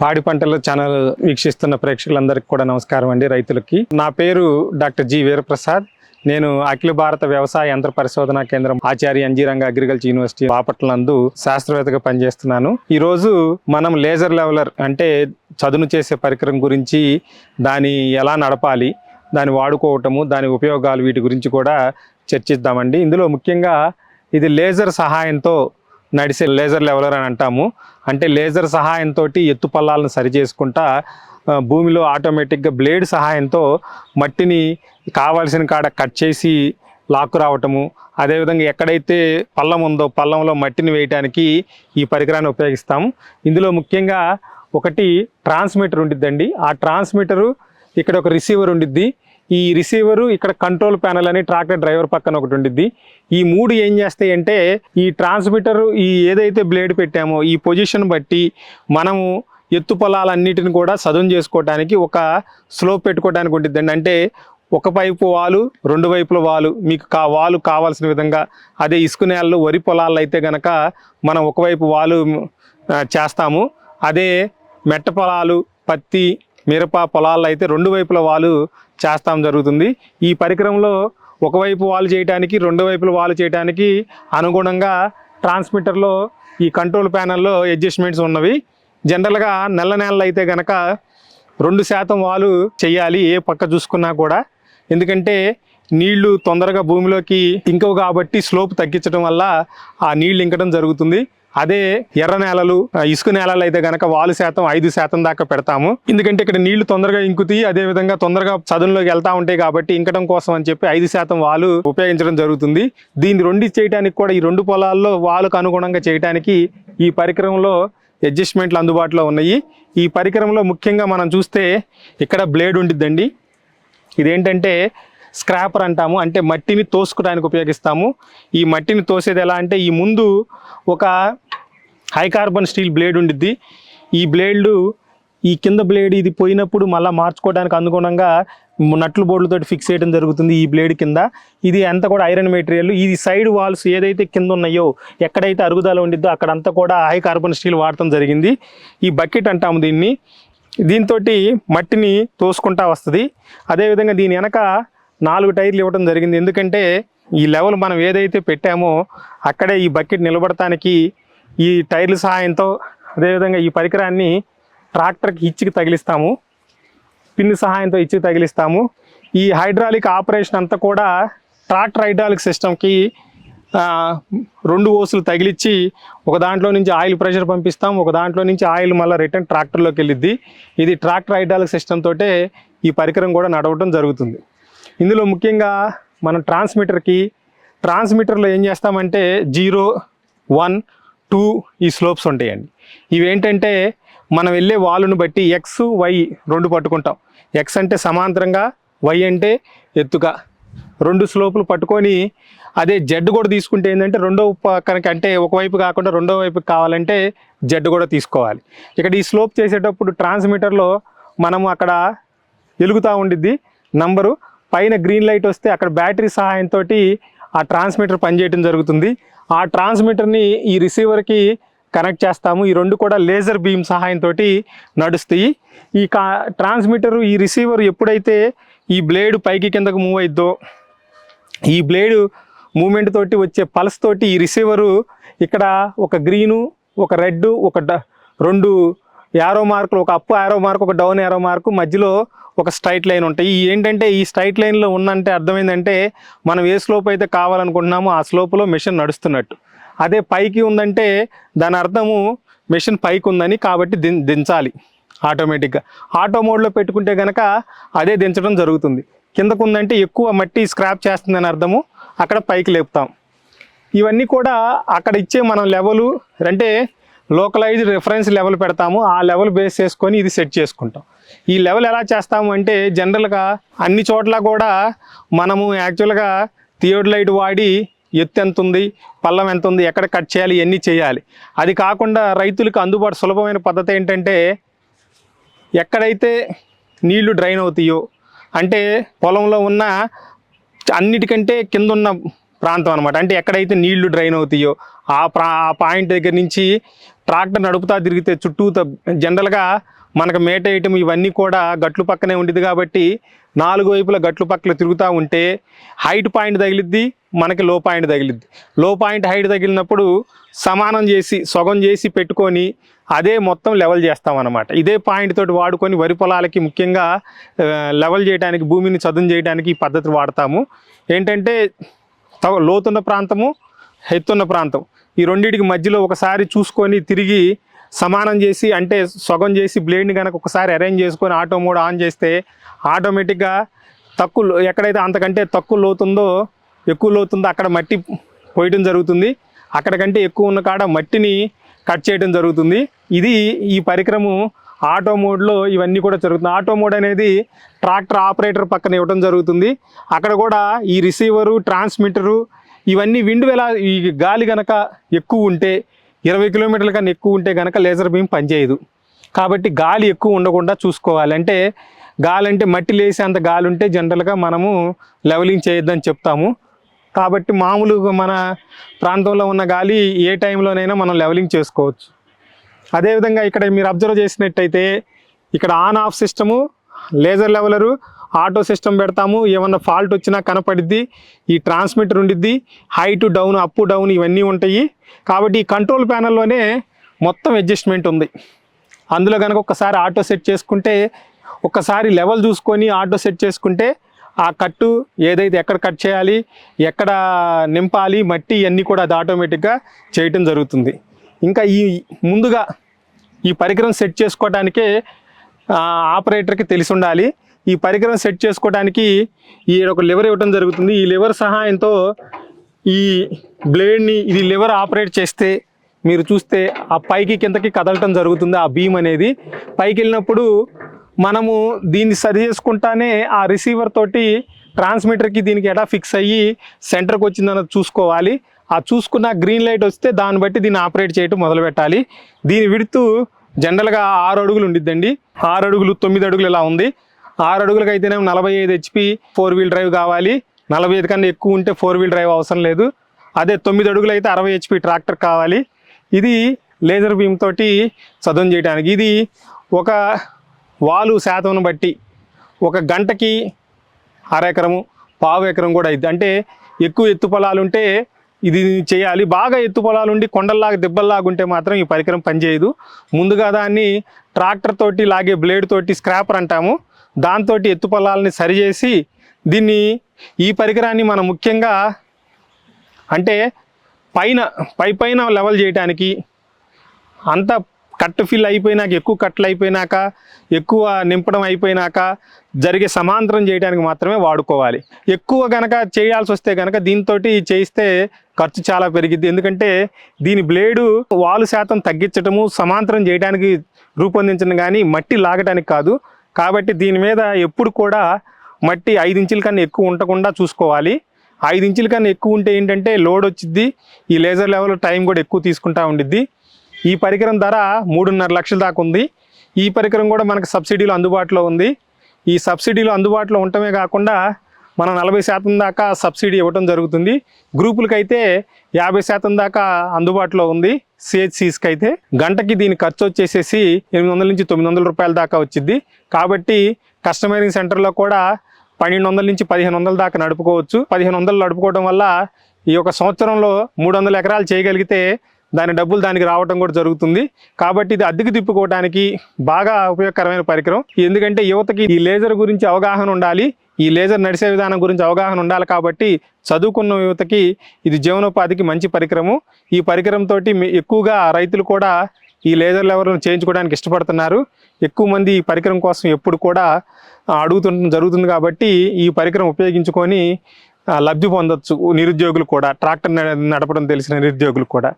పాడి పంటల ఛానల్ వీక్షిస్తున్న ప్రేక్షకులందరికీ కూడా నమస్కారం అండి రైతులకి. నా పేరు డాక్టర్ జి వీరప్రసాద్. నేను అఖిల భారత వ్యవసాయ యంత్ర పరిశోధన కేంద్రం ఆచార్య అంజీరంగ అగ్రికల్చర్ యూనివర్సిటీ బాపట్ల నందు శాస్త్రవేత్తగా పనిచేస్తున్నాను. ఈరోజు మనం లేజర్ లెవెలర్ అంటే చదును చేసే పరికరం గురించి దాని ఎలా నడపాలి దాన్ని వాడుకోవటము దాని ఉపయోగాలు వీటి గురించి కూడా చర్చిద్దామండి. ఇందులో ముఖ్యంగా ఇది లేజర్ సహాయంతో నడిసే లేజర్ లెవెలర్ అని అంటాము. అంటే లేజర్ సహాయంతో ఎత్తు పల్లాలను సరి చేసుకుంటా భూమిలో ఆటోమేటిక్గా బ్లేడ్ సహాయంతో మట్టిని కావాల్సిన కాడ కట్ చేసి లాక్కు రావటము. అదేవిధంగా ఎక్కడైతే పల్లం ఉందో పల్లంలో మట్టిని వేయటానికి ఈ పరికరాన్ని ఉపయోగిస్తాము. ఇందులో ముఖ్యంగా ఒకటి ట్రాన్స్మిటర్ ఉండిద్దండి. ఆ ట్రాన్స్మిటరు ఇక్కడ ఒక రిసీవర్ ఉండిద్ది. ఈ రిసీవరు ఇక్కడ కంట్రోల్ ప్యానల్ అని ట్రాక్టర్ డ్రైవర్ పక్కన ఒకటి ఉండిద్ది. ఈ మూడు ఏం చేస్తాయి అంటే ఈ ట్రాన్స్మిటర్ ఈ ఏదైతే బ్లేడ్ పెట్టామో ఈ పొజిషన్ బట్టి మనము ఎత్తు పొలాలన్నిటిని కూడా సదును చేసుకోవడానికి ఒక స్లోప్ పెట్టుకోవడానికి ఉంటుందండి అంటే ఒక వైపు వాలు రెండు వైపుల వాలు మీకు కా వాలు కావాల్సిన విధంగా అదే ఇసుక నేలలు వరి పొలాల్లో అయితే గనక మనం ఒకవైపు వాలు చేస్తాము. అదే మెట్ట పొలాలు పత్తి మిరప పొలాల్లో అయితే రెండు వైపుల వాలు చేస్తాం జరుగుతుంది. ఈ పరికరంలో ఒకవైపు వాలు చేయడానికి రెండు వైపుల వాలు చేయడానికి అనుగుణంగా ట్రాన్స్మిటర్లో ఈ కంట్రోల్ ప్యానల్లో అడ్జస్ట్మెంట్స్ ఉన్నవి. జనరల్గా నెల నెలలు అయితే కనుక రెండు శాతం వాలు చేయాలి ఏ పక్క చూసుకున్నా కూడా. ఎందుకంటే నీళ్ళు తొందరగా భూమిలోకి ఇంకవు కాబట్టి స్లోప్ తగ్గించడం వల్ల ఆ నీళ్ళు ఇంకడం జరుగుతుంది. అదే ఎర్ర నేలలు ఇసుక నేలలు అయితే గనక వాలు శాతం ఐదు శాతం దాకా పెడతాము. ఎందుకంటే ఇక్కడ నీళ్ళు తొందరగా ఇంకుతాయి అదే విధంగా తొందరగా చదువులోకి వెళ్తా ఉంటాయి కాబట్టి ఇంకడం కోసం అని చెప్పి ఐదు శాతం వాలు ఉపయోగించడం జరుగుతుంది. దీన్ని రెండు చేయడానికి కూడా ఈ రెండు పొలాల్లో వాలుకు అనుగుణంగా చేయడానికి ఈ పరికరంలో అడ్జస్ట్మెంట్లు అందుబాటులో ఉన్నాయి. ఈ పరికరంలో ముఖ్యంగా మనం చూస్తే ఇక్కడ బ్లేడ్ ఉండిద్దండి. ఇదేంటంటే స్క్రాపర్ అంటాము. అంటే మట్టిని తోసుకోవడానికి ఉపయోగిస్తాము. ఈ మట్టిని తోసేది ఎలా అంటే ఈ ముందు ఒక హై కార్బన్ స్టీల్ బ్లేడ్ ఉండిద్ది. ఈ బ్లేడ్లు ఈ కింద బ్లేడ్ ఇది పోయినప్పుడు మళ్ళీ మార్చుకోవడానికి అనుగుణంగా నట్లు బోర్డులతో ఫిక్స్ చేయడం జరుగుతుంది ఈ బ్లేడ్ కింద. ఇది అంతా కూడా ఐరన్ మెటీరియల్. ఇది సైడ్ వాల్స్ ఏదైతే కింద ఉన్నాయో ఎక్కడైతే అరుగుదల ఉండిద్దో అక్కడంతా కూడా హై కార్బన్ స్టీల్ వాడటం జరిగింది. ఈ బకెట్ అంటాము దీన్ని. దీంతో మట్టిని తోసుకుంటా వస్తుంది. అదేవిధంగా దీని వెనక నాలుగు టైర్లు ఇవ్వడం జరిగింది. ఎందుకంటే ఈ లెవెల్ మనం ఏదైతే పెట్టామో అక్కడే ఈ బకెట్ నిలబడటానికి ఈ టైర్ల సహాయంతో అదేవిధంగా ఈ పరికరాన్ని ట్రాక్టర్కి ఇచ్చికి తగిలిస్తాము. పిన్ సహాయంతో ఇచ్చి తగిలిస్తాము. ఈ హైడ్రాలిక్ ఆపరేషన్ అంతా కూడా ట్రాక్టర్ హైడ్రాలిక్ సిస్టమ్కి రెండు ఓసులు తగిలిచ్చి ఒక దాంట్లో నుంచి ఆయిల్ ప్రెషర్ పంపిస్తాం. ఒక దాంట్లో నుంచి ఆయిల్ మళ్ళీ రిటర్న్ ట్రాక్టర్లోకి వెళ్ళిద్ది. ఇది ట్రాక్టర్ హైడ్రాలిక్ సిస్టమ్ తోటే ఈ పరికరం కూడా నడవటం జరుగుతుంది. ఇందులో ముఖ్యంగా మనం ట్రాన్స్మిటర్కి ట్రాన్స్మిటర్లో ఏం చేస్తామంటే జీరో వన్ టూ ఈ స్లోప్స్ ఉంటాయండి. ఇవేంటంటే మనం వెళ్ళే వాలును బట్టి ఎక్స్ వై రెండు పట్టుకుంటాం. ఎక్స్ అంటే సమాంతరంగా వై అంటే ఎత్తుగా. రెండు స్లోపులు పట్టుకొని అదే జెడ్ కూడా తీసుకుంటే ఏంటంటే రెండో పక్కనకి అంటే ఒకవైపు కాకుండా రెండో వైపు కావాలంటే జెడ్ కూడా తీసుకోవాలి. ఇక్కడ ఈ స్లోప్ చేసేటప్పుడు ట్రాన్స్మిటర్లో మనము అక్కడ వెలుగుతూ ఉండిద్ది. నంబరు పైన గ్రీన్ లైట్ వస్తే అక్కడ బ్యాటరీ సహాయంతో ఆ ట్రాన్స్మిటర్ పనిచేయడం జరుగుతుంది. ఆ ట్రాన్స్మిటర్ని ఈ రిసీవర్కి కనెక్ట్ చేస్తాము. ఈ రెండు కూడా లేజర్ బీమ్ సహాయంతో నడుస్తాయి. ఈ కా ట్రాన్స్మిటర్ ఈ రిసీవర్ ఎప్పుడైతే ఈ బ్లేడ్ పైకి కిందకు మూవ్ అయిద్దో ఈ బ్లేడ్ మూమెంట్ తోటి వచ్చే పల్స్ తోటి ఈ రిసీవరు ఇక్కడ ఒక గ్రీను ఒక రెడ్ ఒక డ- రెండు యారో మార్కులు ఒక అప్ యారో మార్క్ ఒక డౌన్ యారో మార్క్ మధ్యలో ఒక స్ట్రైట్ లైన్ ఉంటాయి. ఈ ఏంటంటే ఈ స్ట్రైట్ లైన్లో ఉందంటే అర్థమైందంటే మనం ఏ స్లోప్ అయితే కావాలనుకుంటున్నామో ఆ స్లోప్లో మెషిన్ నడుస్తున్నట్టు. అదే పైకి ఉందంటే దాని అర్థము మెషిన్ పైకి ఉందని కాబట్టి దిం దించాలి ఆటోమేటిక్గా. ఆటో మోడ్లో పెట్టుకుంటే కనుక అదే దించడం జరుగుతుంది. కిందకు ఉందంటే ఎక్కువ మట్టి స్క్రాప్ చేస్తుందని అర్థము అక్కడ పైకి లేపుతాం. ఇవన్నీ కూడా అక్కడ ఇచ్చే మనం లెవెలు అంటే లోకలైజ్డ్ రిఫరెన్స్ లెవెల్ పెడతాము. ఆ లెవెల్ బేస్ చేసుకొని ఇది సెట్ చేసుకుంటాం. ఈ లెవెల్ ఎలా చేస్తాము అంటే జనరల్గా అన్ని చోట్ల కూడా మనము యాక్చువల్గా థియోడ్లైట్ వాడి ఎత్తు ఎంత ఉంది పల్లం ఎంత ఉంది ఎక్కడ కట్ చేయాలి ఇవన్నీ చేయాలి. అది కాకుండా రైతులకు అందుబాటు సులభమైన పద్ధతి ఏంటంటే ఎక్కడైతే నీళ్ళు డ్రైన్ అవుతాయో అంటే పొలంలో ఉన్న అన్నిటికంటే కింద ఉన్న ప్రాంతం అనమాట అంటే ఎక్కడైతే నీళ్ళు డ్రైన్ అవుతాయో ఆ ప్రా ఆ పాయింట్ దగ్గర నుంచి ట్రాక్టర్ నడుపుతా తిరిగితే చుట్టూ జనరల్గా మనకు మేట వేయటం ఇవన్నీ కూడా గట్లు పక్కనే ఉండేది కాబట్టి నాలుగు వైపుల గట్లు పక్కలు తిరుగుతూ ఉంటే హైట్ పాయింట్ తగిలిద్ది మనకి లో పాయింట్ తగిలిద్ది. లో పాయింట్ హైట్ తగిలినప్పుడు సమానం చేసి సగం చేసి పెట్టుకొని అదే మొత్తం లెవెల్ చేస్తామన్నమాట. ఇదే పాయింట్ తోటి వాడుకొని వరి పొలాలకి ముఖ్యంగా లెవెల్ చేయడానికి భూమిని చదును చేయడానికి ఈ పద్ధతి వాడతాము. ఏంటంటే తగ లోతున్న ప్రాంతము ఎత్తున్న ప్రాంతం. ఈ రెండింటికి మధ్యలో ఒకసారి చూసుకొని తిరిగి సమానం చేసి అంటే సగం చేసి బ్లేడ్ని కనుక ఒకసారి అరేంజ్ చేసుకొని ఆటో మోడ్ ఆన్ చేస్తే ఆటోమేటిక్గా తక్కువ ఎక్కడైతే అంతకంటే తక్కువ లోతుందో ఎక్కువ లోతుందో అక్కడ మట్టి పోయటం జరుగుతుంది. అక్కడికంటే ఎక్కువ ఉన్న కాడ మట్టిని కట్ చేయడం జరుగుతుంది. ఇది ఈ పరికరము ఆటో మోడ్లో ఇవన్నీ కూడా జరుగుతుంది ఆటో మోడ్ అనేది ట్రాక్టర్ ఆపరేటర్ పక్కన ఇవ్వడం జరుగుతుంది. అక్కడ కూడా ఈ రిసీవరు ట్రాన్స్మిటరు ఇవన్నీ విండ్ వెలా ఈ గాలి గనక ఎక్కువ ఉంటే ఇరవై కిలోమీటర్ల కన్నా ఎక్కువ ఉంటే కనుక లేజర్ బీమ్ పనిచేయదు. కాబట్టి గాలి ఎక్కువ ఉండకుండా చూసుకోవాలి. అంటే గాలి అంటే మట్టి లేసేంత గాలి ఉంటే జనరల్గా మనము లెవలింగ్ చేయొద్దని చెప్తాము. కాబట్టి మామూలుగా మన ప్రాంతంలో ఉన్న గాలి ఏ టైంలోనైనా మనం లెవలింగ్ చేసుకోవచ్చు. అదేవిధంగా ఇక్కడ మీరు అబ్జర్వ్ చేసినట్టయితే ఇక్కడ on off system laser leveller auto system పెడతాము ఏమన్నా ఫాల్ట్ వచ్చినా కనపడిద్ది ఈ ట్రాన్స్మిటర్ ఉండిద్ది హైట్ డౌన్ అప్ డౌన్ ఇవన్నీ ఉంటాయి. కాబట్టి ఈ కంట్రోల్ ప్యానల్లోనే మొత్తం అడ్జస్ట్మెంట్ ఉంది. అందులో కనుక ఒక్కసారి ఆటో సెట్ చేసుకుంటే ఒకసారి లెవెల్ చూసుకొని ఆటో సెట్ చేసుకుంటే ఆ కట్టు ఏదైతే ఎక్కడ కట్ చేయాలి ఎక్కడ నింపాలి మట్టి ఇవన్నీ కూడా అది ఆటోమేటిక్గా చేయటం జరుగుతుంది. ఇంకా ఈ ముందుగా ఈ పరికరం సెట్ చేసుకోవడానికే ఆపరేటర్కి తెలిసి ఉండాలి. ఈ పరికరం సెట్ చేసుకోవడానికి ఈ ఒక లివర్ ఇవ్వడం జరుగుతుంది. ఈ లివర్ సహాయంతో ఈ బ్లేడ్ని ఇది లివర్ ఆపరేట్ చేస్తే మీరు చూస్తే ఆ పైకి కిందకి కదలటం జరుగుతుంది ఆ బీమ్ అనేది. పైకి వెళ్ళినప్పుడు మనము దీన్ని సరి చేసుకుంటానే ఆ రిసీవర్ తోటి ట్రాన్స్మిటర్కి దీనికి ఎలా ఫిక్స్ అయ్యి సెంటర్కి వచ్చిందన్నది చూసుకోవాలి. ఆ చూసుకున్న గ్రీన్ లైట్ వస్తే దాన్ని బట్టి దీన్ని ఆపరేట్ చేయటం మొదలు పెట్టాలి. దీని విడుతూ జనరల్గా ఆరు అడుగులు ఉండిద్దండి. ఆరు అడుగులు తొమ్మిది అడుగులు ఇలా ఉంది. ఆరు అడుగులకు అయితేనేమో నలభై ఐదు హెచ్పి ఫోర్ వీల్ డ్రైవ్ కావాలి. నలభై ఐదు కన్నా ఎక్కువ ఉంటే ఫోర్ వీల్ డ్రైవ్ అవసరం లేదు. అదే తొమ్మిది అడుగులు అయితే అరవై హెచ్పి ట్రాక్టర్ కావాలి. ఇది లేజర్ బీమ్ తోటి చదును చేయడానికి ఇది ఒక వాలు శాతంను బట్టి ఒక గంటకి అర ఎకరము పావు ఎకరం కూడా అయింది. అంటే ఎక్కువ ఎత్తు పొలాలు ఉంటే ఇది చేయాలి. బాగా ఎత్తు పొలాలు ఉండి కొండల్లాగా దెబ్బల్లాగా ఉంటే మాత్రం ఈ పరికరం పనిచేయదు. ముందుగా దాన్ని ట్రాక్టర్ తోటి లాగే బ్లేడ్ తోటి స్క్రాపర్ అంటాము. దాంతో ఎత్తు పొలాలని సరిచేసి దీన్ని ఈ పరికరాన్ని మనం ముఖ్యంగా అంటే పైన పై పైన లెవెల్ చేయడానికి అంత కట్ ఫిల్ అయిపోయినాక ఎక్కువ కట్లు అయిపోయినాక ఎక్కువ నింపడం అయిపోయినాక జరిగే సమాంతరం చేయడానికి మాత్రమే వాడుకోవాలి. ఎక్కువ కనుక చేయాల్సి వస్తే కనుక దీంతో చేయిస్తే ఖర్చు చాలా పెరిగిద్ది. ఎందుకంటే దీని బ్లేడు వాలు శాతం తగ్గించటము సమాంతరం చేయడానికి రూపొందించడం కానీ మట్టి లాగడానికి కాదు. కాబట్టి దీని మీద ఎప్పుడు కూడా మట్టి ఐదు ఇంచుల కన్నా ఎక్కువ ఉండకుండా చూసుకోవాలి. ఐదు ఇంచుల కన్నా ఎక్కువ ఉంటే ఏంటంటే లోడ్ వచ్చిద్ది ఈ లేజర్ లెవెల్ టైం కూడా ఎక్కువ తీసుకుంటా ఉండిద్ది. ఈ పరికరం ధర మూడున్నర లక్షల దాకా ఉంది. ఈ పరికరం కూడా మనకు సబ్సిడీలో అందుబాటులో ఉంది. ఈ సబ్సిడీలో అందుబాటులో ఉండటమే కాకుండా మనం నలభై శాతం దాకా సబ్సిడీ ఇవ్వడం జరుగుతుంది. గ్రూపులకైతే అయితే యాభై శాతం దాకా అందుబాటులో ఉంది. సిహెచ్సిస్కి అయితే గంటకి దీని ఖర్చు వచ్చేసేసి ఎనిమిది వందల నుంచి తొమ్మిది వందల రూపాయల దాకా వచ్చింది కాబట్టి కస్టమైరింగ్ సెంటర్లో కూడా పన్నెండు వందల నుంచి పదిహేను వందల దాకా నడుపుకోవచ్చు. పదిహేను వందలు నడుపుకోవడం వల్ల ఈ యొక్క సంవత్సరంలో మూడు వందల ఎకరాలు చేయగలిగితే దాని డబ్బులు దానికి రావడం కూడా జరుగుతుంది. కాబట్టి ఇది అద్దెకు తిప్పుకోవడానికి బాగా ఉపయోగకరమైన పరికరం. ఎందుకంటే యువతకి ఈ లేజర్ గురించి అవగాహన ఉండాలి. ఈ లేజర్ నడిచే విధానం గురించి అవగాహన ఉండాలి కాబట్టి చదువుకున్న యువతకి ఇది జీవనోపాధికి మంచి పరికరము. ఈ పరికరం తోటి ఎక్కువగా రైతులు కూడా ఈ లేజర్ లెవెల్ను చేయించుకోవడానికి ఇష్టపడుతున్నారు. ఎక్కువ మంది ఈ పరికరం కోసం ఎప్పుడు కూడా ఆ, అడుగుతుండడం జరుగుతుంది కాబట్టి ఈ పరికరం ఉపయోగించుకొని లబ్ధి పొందొచ్చు. నిరుద్యోగులు కూడా ట్రాక్టర్ నడపడం తెలిసిన నిరుద్యోగులు కూడా.